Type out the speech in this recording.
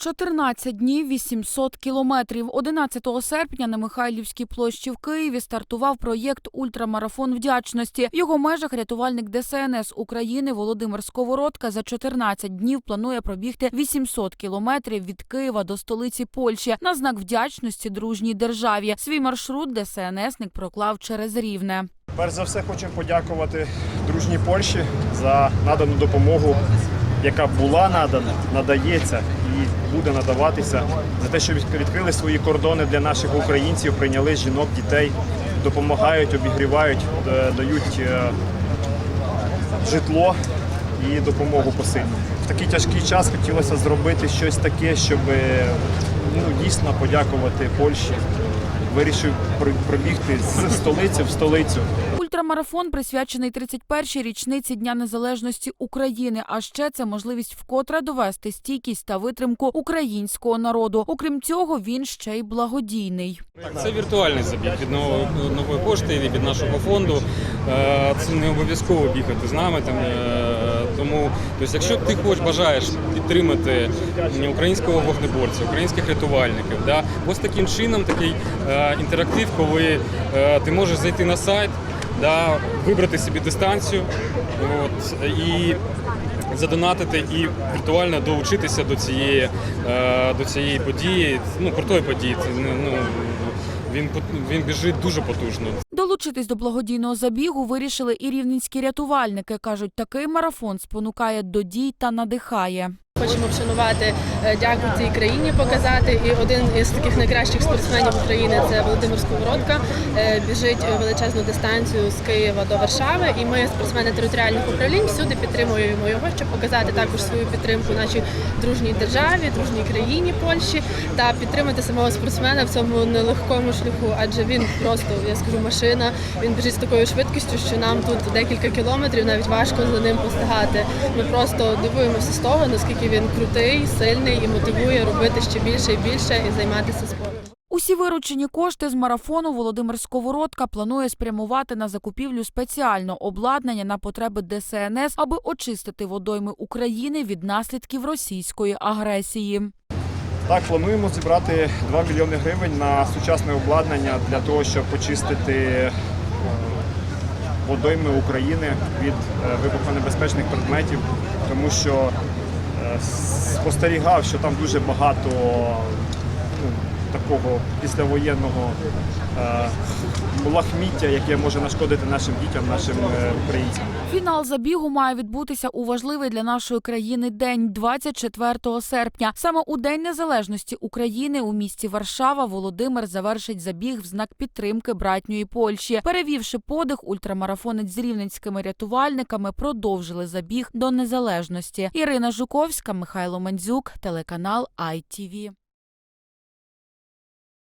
14 днів 800 кілометрів. 11 серпня на Михайлівській площі в Києві стартував проєкт Ультрамарафон вдячності. В його межах рятувальник ДСНС України Володимир Сковородка за 14 днів планує пробігти 800 кілометрів від Києва до столиці Польщі на знак вдячності дружній державі. Свій маршрут ДСНСник проклав через Рівне. Перш за все хочу подякувати дружній Польщі за надану допомогу, яка була надана, надається і буде надаватися за те, що відкрили свої кордони для наших українців, прийняли жінок, дітей, допомагають, обігрівають, е, дають е, житло і допомогу посильну. В такий тяжкий час хотілося зробити щось таке, щоб е, ну, дійсно подякувати Польщі. Вирішив пробігти з столиці в столицю. Ультрамарафон присвячений 31-й річниці Дня Незалежності України. А ще це можливість вкотре довести стійкість та витримку українського народу. Окрім цього, він ще й благодійний. Це віртуальний забіг від нової, пошти від нашого фонду. Е, Це не обов'язково бігати з нами. Там, е, тому, тобто, якщо ти хочеш бажаєш підтримати українського вогнеборця, українських рятувальників, да, ось таким чином такий е, інтерактив, коли ти можеш зайти на сайт, да, вибрати собі дистанцію от, і задонатити і віртуально долучитися до цієї, е, до цієї події, ну, крутої події. Ну, він, пот- він біжить дуже потужно. Долучитись до благодійного забігу вирішили і рівненські рятувальники. кажуть, такий марафон спонукає до дій та надихає. Хочемо вшанувати е, дяку цій країні, показати. І один із таких найкращих спортсменів України це Володимир Сковородка. е, Біжить величезну дистанцію з Києва до Варшави. І ми, спортсмени територіальних управлінь, всюди підтримуємо його, щоб показати також свою підтримку нашій дружній державі, дружній країні Польщі та підтримати самого спортсмена в цьому нелегкому шляху, адже він просто, я скажу, машина. Він біжить з такою швидкістю, що нам тут декілька кілометрів навіть важко за ним постигати. Ми просто дивуємося з того, наскільки він крутий, сильний і мотивує робити ще більше і більше і займатися спортом. Усі виручені кошти з марафону Володимир Сковородка планує спрямувати на закупівлю спеціального обладнання на потреби ДСНС, аби очистити водойми України від наслідків російської агресії. Так, плануємо зібрати 2 мільйони гривень на сучасне обладнання для того, щоб почистити е, водойми України від е, вибухонебезпечних предметів, тому що спостерігав, що там дуже багато такого післявоєнного е, лахміття, яке може нашкодити нашим дітям, нашим е, українцям. Фінал забігу має відбутися у важливий для нашої країни день 24 серпня. Саме у День Незалежності України у місті Варшава Володимир завершить забіг в знак підтримки братньої Польщі. Перевівши подих, ультрамарафонець з рівненськими рятувальниками продовжили забіг до незалежності. Ірина Жуковська, Михайло Мандзюк, телеканал ITV.